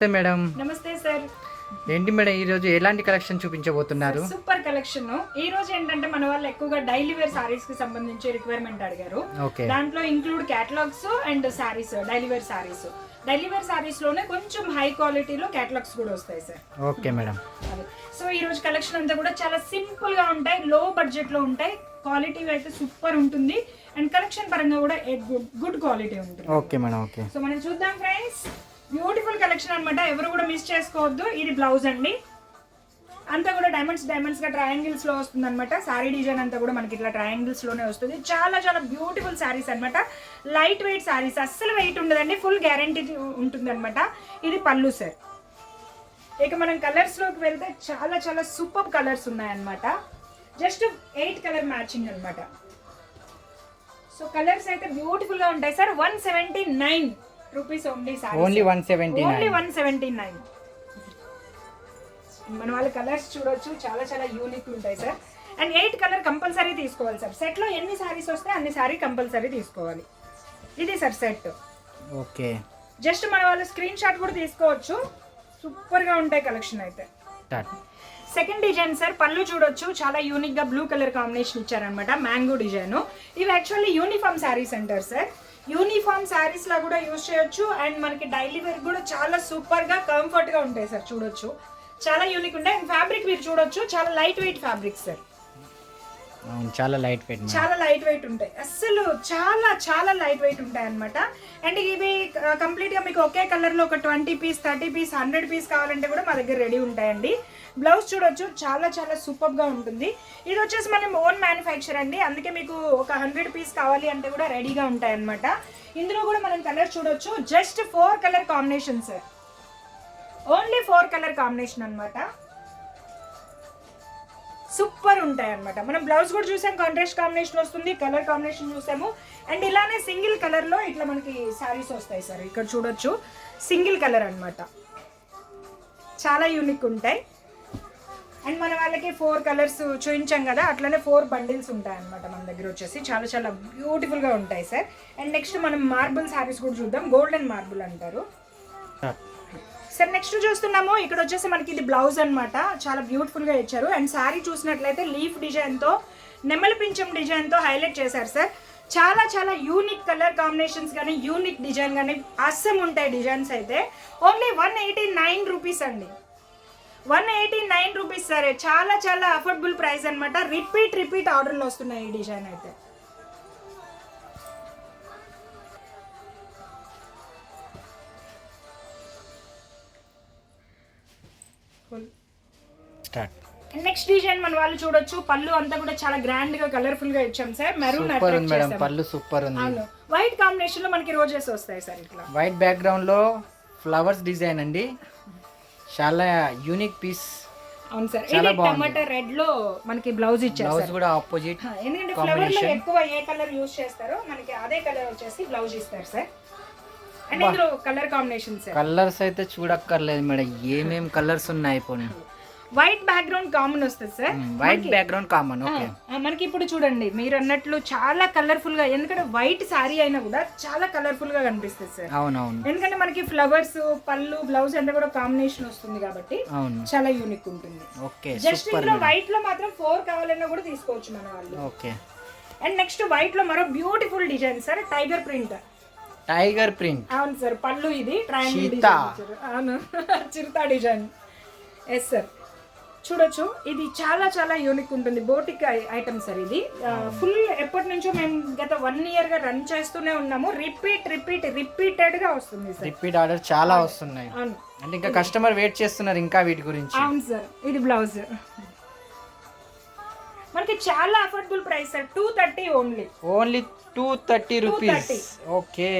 నమస్తే మేడం. నమస్తే సార్. ఏంటి మేడం ఈరోజు ఎలాంటి కలెక్షన్ చూపించబోతున్నారు? Super collection. ఈ రోజు ఏంటంటే మన వాళ్ళు ఎక్కువగా డైలీ వేర్ సారీస్కి సంబంధించి రిక్వైర్మెంట్ అడిగారు. దాంట్లో include catalogues and saris daily wear saris daily wear సారీస్లోనే కొంచెం హై క్వాలిటీలో క్యాటలాగ్స్ కూడా వస్తాయి సార్. Okay madam. సో ఈ రోజు కలెక్షన్ అంతా కూడా చాలా సింపుల్గా ఉంటాయి లో బడ్జెట్లో ఉంటాయి. క్వాలిటీ అయితే సూపర్ ఉంటుంది. అండ్ కలెక్షన్ పరంగా కూడా గుడ్ క్వాలిటీ ఉంటుంది. Okay madam okay. సో మనం చూద్దాం ఫ్రెండ్స్ బ్యూటిఫుల్ కలెక్షన్ అనమాట ఎవరు కూడా మిస్ చేసుకోవద్దు. ఇది బ్లౌజ్ అండి. అంతా కూడా డైమండ్స్ డైమండ్స్గా ట్రయాంగిల్స్లో వస్తుంది అనమాట సారీ డిజైన్ అంతా కూడా మనకి ఇట్లా ట్రయాంగిల్స్లోనే వస్తుంది. చాలా చాలా బ్యూటిఫుల్ సారీస్ అనమాట లైట్ వెయిట్ సారీస్ అస్సలు వెయిట్ ఉండదండి. ఫుల్ గ్యారంటీ ఉంటుంది అనమాట ఇది పళ్ళు సార్ ఇక మనం కలర్స్లోకి వెళ్తే చాలా చాలా సూపర్ కలర్స్ ఉన్నాయన్నమాట. జస్ట్ ఎయిట్ కలర్ మ్యాచింగ్ అనమాట సో కలర్స్ అయితే బ్యూటిఫుల్గా ఉంటాయి sir one seventy nine rupees only sorry only one seventy only one seventy nine మన వాళ్ళ కలర్స్ చూడొచ్చు. చాలా చాలా యూనిక్ ఉంటాయి sir and eight colour compulsory తీసుకోవాలి సార్ సెట్లో ఎన్ని సారీస్ వస్తే అన్ని సారీ కంపల్సరీ తీసుకోవాలి. ఇది సార్ సెట్ ఓకే. జస్ట్ మన వాళ్ళు స్క్రీన్ షాట్ కూడా తీసుకోవచ్చు. సూపర్గా ఉంటాయి కలెక్షన్ అయితే. సెకండ్ డిజైన్ సార్ పళ్ళు చూడొచ్చు. చాలా యూనిక్గా బ్లూ కలర్ కాంబినేషన్ ఇచ్చారనమాట మ్యాంగో డిజైన్ ఇవి యాక్చువల్లీ యూనిఫామ్ శారీస్ అంటారు సార్ యూనిఫామ్ శారీస్ లా కూడా యూజ్ చేయొచ్చు అండ్ మనకి డైలీ వేర్ కూడా చాలా సూపర్గా కంఫర్ట్గా ఉంటాయి సార్ చూడొచ్చు. చాలా యూనిక్ ఉంటాయి. అండ్ ఫ్యాబ్రిక్ మీరు చూడొచ్చు. చాలా లైట్ వెయిట్ ఫ్యాబ్రిక్ సార్ చాలా లైట్ వెయిట్ చాలా లైట్ వెయిట్ ఉంటాయి. అస్సలు చాలా చాలా లైట్ వెయిట్ ఉంటాయి అనమాట అండ్ ఇవి కంప్లీట్గా మీకు ఒకే కలర్లో ఒక twenty piece thirty piece hundred piece కావాలంటే కూడా మా దగ్గర రెడీ ఉంటాయండి. బ్లౌజ్ చూడొచ్చు చాలా చాలా సూపర్గా ఉంటుంది. ఇది వచ్చేసి మనం ఓన్ మ్యానుఫ్యాక్చర్ అండి. అందుకే మీకు ఒక హండ్రెడ్ పీస్ కావాలి అంటే కూడా రెడీగా ఉంటాయి అనమాట ఇందులో కూడా మనం కలర్ చూడొచ్చు. Just four colour combination sir only four colour combination అనమాట సూపర్ ఉంటాయి అనమాట మనం బ్లౌజ్ కూడా చూసాం కాంట్రాస్ట్ కాంబినేషన్ వస్తుంది కలర్ కాంబినేషన్ చూసాము. అండ్ ఇలానే సింగిల్ కలర్లో ఇట్లా మనకి శారీస్ వస్తాయి సార్. ఇక్కడ చూడొచ్చు. సింగిల్ కలర్ అన్నమాట. చాలా యూనిక్ ఉంటాయి. అండ్ మన వాళ్ళకి ఫోర్ కలర్స్ చూపించాం కదా అట్లనే ఫోర్ బండిల్స్ ఉంటాయి అనమాట మన దగ్గర వచ్చేసి. చాలా చాలా బ్యూటిఫుల్గా ఉంటాయి సార్. అండ్ నెక్స్ట్ మనం మార్బుల్ శారీస్ కూడా చూద్దాం. గోల్డెన్ మార్బుల్ అంటారు. సార్ నెక్స్ట్ చూస్తున్నాము. ఇక్కడ వచ్చేసి మనకి ఇది బ్లౌజ్ అనమాట చాలా బ్యూటిఫుల్గా ఇచ్చారు. అండ్ శారీ చూసినట్లయితే లీఫ్ డిజైన్తో నెమలి పింఛం డిజైన్తో హైలైట్ చేశారు సార్. చాలా చాలా యూనిక్ కలర్ కాంబినేషన్స్ కానీ యూనిక్ డిజైన్ కానీ అస్సం ఉంటాయి డిజైన్స్ అయితే. Only one eighty nine rupees అండి. వన్ ఎయిటీ నైన్ రూపీస్ సరే. చాలా చాలా అఫోర్డబుల్ ప్రైస్ అన్నమాట. రిపీట్ రిపీట్ ఆర్డర్లు వస్తున్నాయి ఈ డిజైన్ అయితే. స్టార్ట్ నెక్స్ట్ డిజైన్ మన వాళ్ళు చూడొచ్చు. పళ్ళు అంతా కూడా చాలా గ్రాండ్గా కలర్ఫుల్గా ఇచ్చాం సార్. మెరూన్ సూపర్ ఉంది మేడం. పళ్ళు సూపర్ ఉంది. అవును. వైట్ కాంబినేషన్లో మనకి రోజెస్ వస్తాయి సార్ ఇట్లా వైట్ బ్యాక్గ్రౌండ్లో ఫ్లవర్స్ డిజైన్ అండి. చాలా యూనిక్ పీస్ అవును సార్. చాలా ఇది టమాటా రెడ్లో మనకి బ్లౌజ్ ఇచ్చారు బ్లౌజ్ కూడా ఆపోజిట్ ఎందుకంటే ఫ్లవర్లో ఎక్కువ ఏ కలర్ యూస్ చేస్తారో మనకి అదే కలర్ వచ్చేసి బ్లౌజ్ ఇస్తారు సార్. అండ్ ఇందులో కలర్ కాంబినేషన్ సార్ కలర్స్ అయితే చూడక్కర్లేదు మేడం. ఏమేం కలర్స్ ఉన్నాయి పోనీ? వైట్ బ్యాక్గ్రౌండ్ కామన్ వస్తుంది sir. White background common okay మనకి ఇప్పుడు చూడండి మీరు అన్నట్లు చాలా కలర్ఫుల్గా ఎందుకంటే వైట్ శారీ అయినా కూడా చాలా కలర్ఫుల్గా కనిపిస్తుంది సార్. అవునవును. ఎందుకంటే మనకి ఫ్లవర్స్ పళ్ళు బ్లౌజ్ అంతా కూడా కాంబినేషన్ వస్తుంది కాబట్టి చాలా యూనిక్ ఉంటుంది. ఓకే జస్ట్ ఇందులో వైట్లో మాత్రం ఫోర్ కావాలన్నా కూడా తీసుకోవచ్చు మన వాళ్ళు. ఓకే అండ్ నెక్స్ట్ వైట్లో మరో beautiful design sir tiger print tiger print. అవును సార్ పళ్ళు ఇది అవును చిరుతా డిజైన్. ఎస్ సార్ చూడొచ్చు ఇది చాలా చాలా యూనిక్ ఉంటుంది. బోటిక్ ఐటమ్ సార్ ఇది. ఫుల్ ఎప్పటి నుంచో మేము గత వన్ ఇయర్గా రన్ చేస్తూనే ఉన్నాము. రిపీట్ రిపీట్ రిపీటెడ్గా వస్తుంది సార్ రిపీట్ ఆర్డర్ చాలా వస్తున్నాయి. అవును. అంటే ఇంకా కస్టమర్ వెయిట్ చేస్తున్నారు ఇంకా వీటి గురించి. అవును సార్ ఇది బ్లౌజ్ మనకి చాలా affordable price sir two thirty only only two thirty rupees okay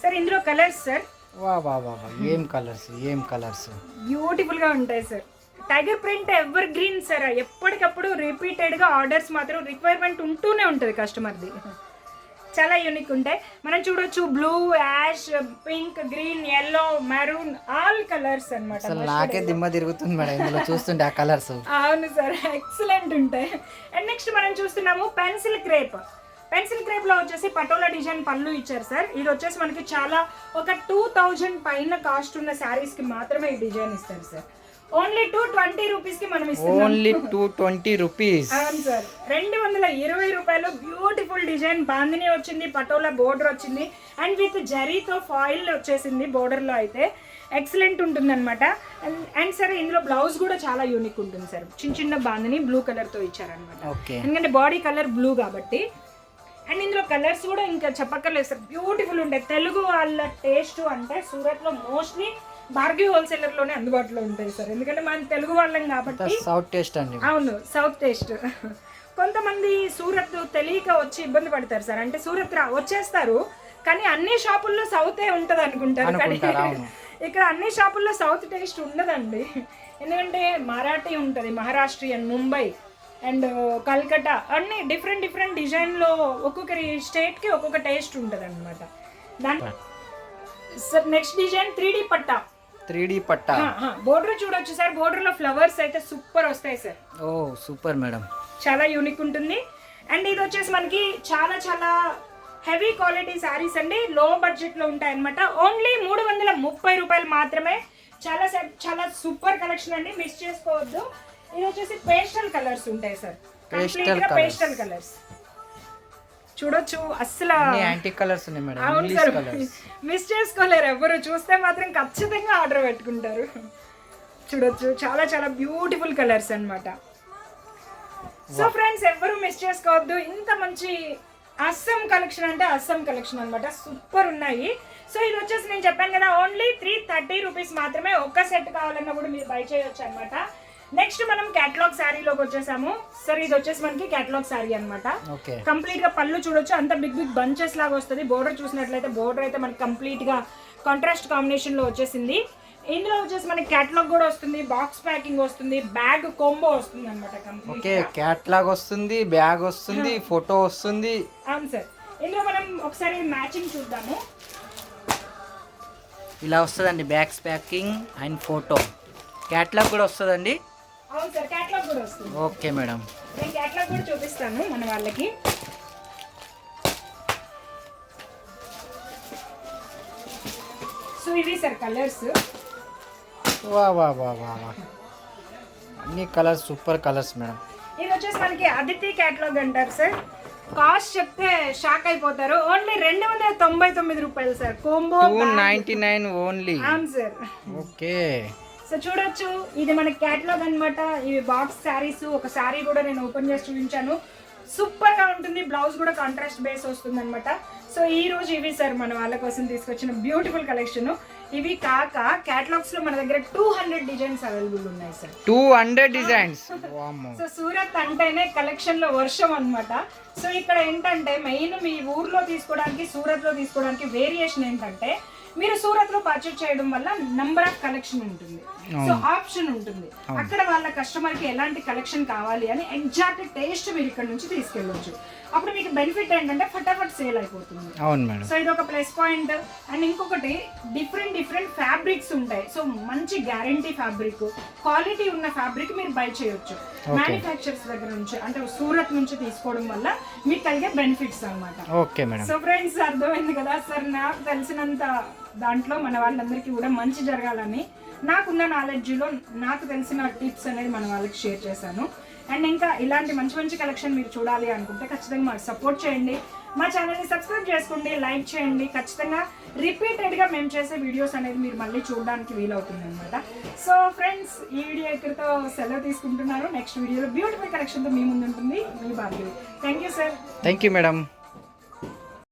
sir ఇందులో కలర్స్ సార్ వా వా వా. ఏం కలర్స్ ఏం కలర్స్ బ్యూటిఫుల్గా ఉంటాయి sir tiger print evergreen sir ఎప్పటికప్పుడు రిపీటెడ్గా ఆర్డర్స్ మాత్రం రిక్వైర్మెంట్ ఉంటూనే ఉంటుంది కస్టమర్ది చాలా యూనిక్ ఉంటాయి. మనం చూడొచ్చు blue ash pink green yellow maroon all colours అన్నమాట అసలు నాకే దిమ్మ తిరుగుతుంది మేడం ఇందులో చూస్తుంటే ఆ కలర్స్ అవును సార్ ఎక్సలెంట్ ఉంటాయి. అండ్ నెక్స్ట్ మనం చూస్తున్నాము పెన్సిల్ క్రేప్ పెన్సిల్ క్రేప్లో వచ్చేసి పటోలా డిజైన్ పళ్ళు ఇచ్చారు సార్. ఇది వచ్చేసి మనకి చాలా ఒక టూ థౌజండ్ పైన కాస్ట్ ఉన్న శారీస్కి మాత్రమే ఈ డిజైన్ ఇస్తారు సార్. ఓన్లీ టూ ట్వంటీ రూపీస్కి మనం ఇస్తున్నాం. ఓన్లీ టూ ట్వంటీ రూపీస్ అవును సార్. రెండు వందల ఇరవై రూపాయలు బ్యూటిఫుల్ డిజైన్ బాందిని వచ్చింది పటోలా బోర్డర్ వచ్చింది. అండ్ విత్ జరీతో ఫాయిల్ వచ్చేసింది border లో అయితే. ఎక్సలెంట్ ఉంటుంది అనమాట అండ్ సరే ఇందులో బ్లౌజ్ కూడా చాలా యూనిక్ ఉంటుంది సార్. చిన్న చిన్న బాందిని బ్లూ కలర్తో ఇచ్చారనమాట ఎందుకంటే బాడీ కలర్ బ్లూ కాబట్టి. అండ్ ఇందులో కలర్స్ కూడా ఇంకా చెప్పక్కర్లేదు సార్. బ్యూటిఫుల్ ఉంటాయి. తెలుగు వాళ్ళ టేస్ట్ అంటే సూరత్లో మోస్ట్లీ భార్గవి హోల్సేలర్లోనే అందుబాటులో ఉంటాయి సార్. ఎందుకంటే మనం తెలుగు వాళ్ళం కాబట్టి సౌత్ టేస్ట్ అండి. అవును సౌత్ టేస్ట్ కొంతమంది సూరత్ తెలియక వచ్చి ఇబ్బంది పడతారు సార్. అంటే సూరత్ రా వచ్చేస్తారు కానీ అన్ని షాపుల్లో సౌతే ఉంటది అనుకుంటారు. కానీ. ఇక్కడ అన్ని షాపుల్లో సౌత్ టేస్ట్ ఉండదండి. ఎందుకంటే మరాఠీ ఉంటుంది మహారాష్ట్రియన్ ముంబై అండ్ కల్కటా అన్ని డిఫరెంట్ డిఫరెంట్ డిజైన్లో ఒక్కొక్కరి స్టేట్కి ఒక్కొక్క టేస్ట్ ఉంటుంది అనమాట దాని sir next design three D పట్టా. త్రీ డి పట్టా బోర్డర్ చూడొచ్చు సార్. బోర్డర్లో ఫ్లవర్స్ అయితే సూపర్ వస్తాయి సార్. ఓ సూపర్ మేడం. చాలా యూనిక్ ఉంటుంది. అండ్ ఇది వచ్చేసి మనకి చాలా చాలా హెవీ క్వాలిటీ శారీస్ అండి. లో బడ్జెట్లో ఉంటాయి అనమాట ఓన్లీ మూడు వందల ముప్పై రూపాయలు మాత్రమే. చాలా సే- చాలా సూపర్ కలెక్షన్ అండి. మిస్ చేసుకోవద్దు. ఇది వచ్చేసి పేస్టల్ కలర్స్ ఉంటాయి సార్. Pastel colours. చూడొచ్చు. అస్సలు యాంటీ కలర్స్ ఉన్నాయి మేడం. అవును సార్. మిస్ చేసుకోలేరు ఎవరు చూస్తే మాత్రం ఖచ్చితంగా ఆర్డర్ పెట్టుకుంటారు. చూడొచ్చు. చాలా చాలా బ్యూటిఫుల్ కలర్స్ అన్నమాట. సో ఫ్రెండ్స్ ఎవరు మిస్ చేసుకోవద్దు. ఇంత మంచి అస్సం కలెక్షన్ అంటే అస్సం కలెక్షన్ అన్నమాట. సూపర్ ఉన్నాయి. సో ఇది వచ్చేసి నేను చెప్పాను కదా ఓన్లీ త్రీ థర్టీ రూపీస్ మాత్రమే ఒక్క సెట్ కావాలన్నా కూడా మీరు బై చేయొచ్చు అనమాట నెక్స్ట్ మనం క్యాటలాగ్ శారీలోకి వచ్చేసాము. సార్ ఇది వచ్చేసి మనకి క్యాటలాగ్ శారీ అన్నమాట. ఓకే కంప్లీట్గా పళ్ళు చూడొచ్చు. అంత బిగ్ బిగ్ బంచెస్ లాగా వస్తుంది. బోర్డర్ చూసినట్లయితే బోర్డర్ అయితే మనకి కంప్లీట్గా కాంట్రాస్ట్ కాంబినేషన్లో వచ్చేసింది. ఇందులో వచ్చేసి మనకి క్యాటలాగ్ కూడా వస్తుంది. బాక్స్ ప్యాకింగ్ వస్తుంది. బ్యాగ్ కోంబో వస్తుంది అనమాట ఓకే క్యాట్లాగ్ వస్తుంది బ్యాగ్ వస్తుంది ఫోటో వస్తుంది. అవును సార్ ఇందులో మనం ఒకసారి మ్యాచింగ్ చూద్దాము. ఇలా వస్తుందండి bags packing and photo catalogue కూడా వస్తుందండి. అవును సార్ క్యాటలాగ్ కూడా వస్తుంది. Okay madam. నేను క్యాటలాగ్ కూడా చూపిస్తాను మన వాళ్ళకి. సో ఇవి సార్ కలర్స్. వా వా వా వా వా. అన్ని కలర్స్ సూపర్ కలర్స్ మేడం. ఇది వచ్చేసి మనకి అదితి క్యాటలాగ్ అంటారు సార్. కాస్ట్ చెప్తే షాక్ అయిపోతారు. ఓన్లీ రెండు వందల తొంభై తొమ్మిది రూపాయలు sir. Combo two ninety nine only అవును సార్. ఓకే. సో చూడొచ్చు ఇది మన క్యాటలాగ్ అన్నమాట. ఇవి బాక్స్ శారీస్ ఒక శారీ కూడా నేను ఓపెన్ చేసి చూపించాను. సూపర్గా ఉంటుంది బ్లౌజ్ కూడా కాంట్రాస్ట్ బేస్ వస్తుంది అనమాట సో ఈ రోజు ఇవి సార్ మన వాళ్ళ కోసం తీసుకొచ్చిన బ్యూటిఫుల్ కలెక్షన్ ఇవి కాక క్యాటలాగ్స్లో మన దగ్గర టూ హండ్రెడ్ డిజైన్స్ అవైలబుల్ ఉన్నాయి sir two hundred designs so Surat అంటేనే కలెక్షన్లో వర్షం అన్నమాట. సో ఇక్కడ ఏంటంటే మెయిన్ మీ ఊర్లో తీసుకోవడానికి సూరత్లో తీసుకోవడానికి వేరియేషన్ ఏంటంటే మీరు సూరత్లో పర్చేజ్ చేయడం వల్ల నంబర్ ఆఫ్ కలెక్షన్ ఉంటుంది. సో ఆప్షన్ ఉంటుంది. అక్కడ వాళ్ళ కస్టమర్కి ఎలాంటి కలెక్షన్ కావాలి అని ఎగ్జాక్ట్ టేస్ట్ మీరు ఇక్కడ నుంచి తీసుకెళ్ళొచ్చు. అప్పుడు మీకు బెనిఫిట్ ఏంటంటే ఫటాఫట్ సేల్ అయిపోతుంది. అవును మేడం. సో ఇది ఒక ప్లస్ పాయింట్ అండ్ ఇంకొకటి డిఫరెంట్ డిఫరెంట్ ఫ్యాబ్రిక్స్ ఉంటాయి. సో మంచి గ్యారంటీ ఫ్యాబ్రిక్ క్వాలిటీ ఉన్న ఫ్యాబ్రిక్ మీరు బై చేయొచ్చు. మ్యానుఫ్యాక్చర్స్ దగ్గర నుంచి అంటే సూరత్ నుంచి తీసుకోవడం వల్ల మీకు కలిగే benefits okay madam so friends అర్థమైంది కదా? సార్ నాకు తెలిసినంత దాంట్లో మన వాళ్ళందరికీ కూడా మంచి జరగాలని నాకున్న నాలెడ్జ్లో నాకు తెలిసిన టిప్స్ అనేది మనం వాళ్ళకి షేర్ చేశాను. అండ్ ఇంకా ఇలాంటి మంచి మంచి కలెక్షన్ మీరు చూడాలి అనుకుంటే ఖచ్చితంగా మాకు సపోర్ట్ చేయండి. మా ఛానల్ని సబ్స్క్రైబ్ చేసుకోండి లైక్ చేయండి. ఖచ్చితంగా రిపీటెడ్గా మేము చేసే వీడియోస్ అనేది మీరు మళ్ళీ చూడడానికి వీలవుతుంది అనమాట సో ఫ్రెండ్స్ ఈ వీడియో ఇక్కడితో సెలవు తీసుకుంటున్నారు? నెక్స్ట్ వీడియోలో బ్యూటిఫుల్ కలెక్షన్తో మీ ముందు ఉంటుంది. మీ Bhargavi thank you sir thank you madam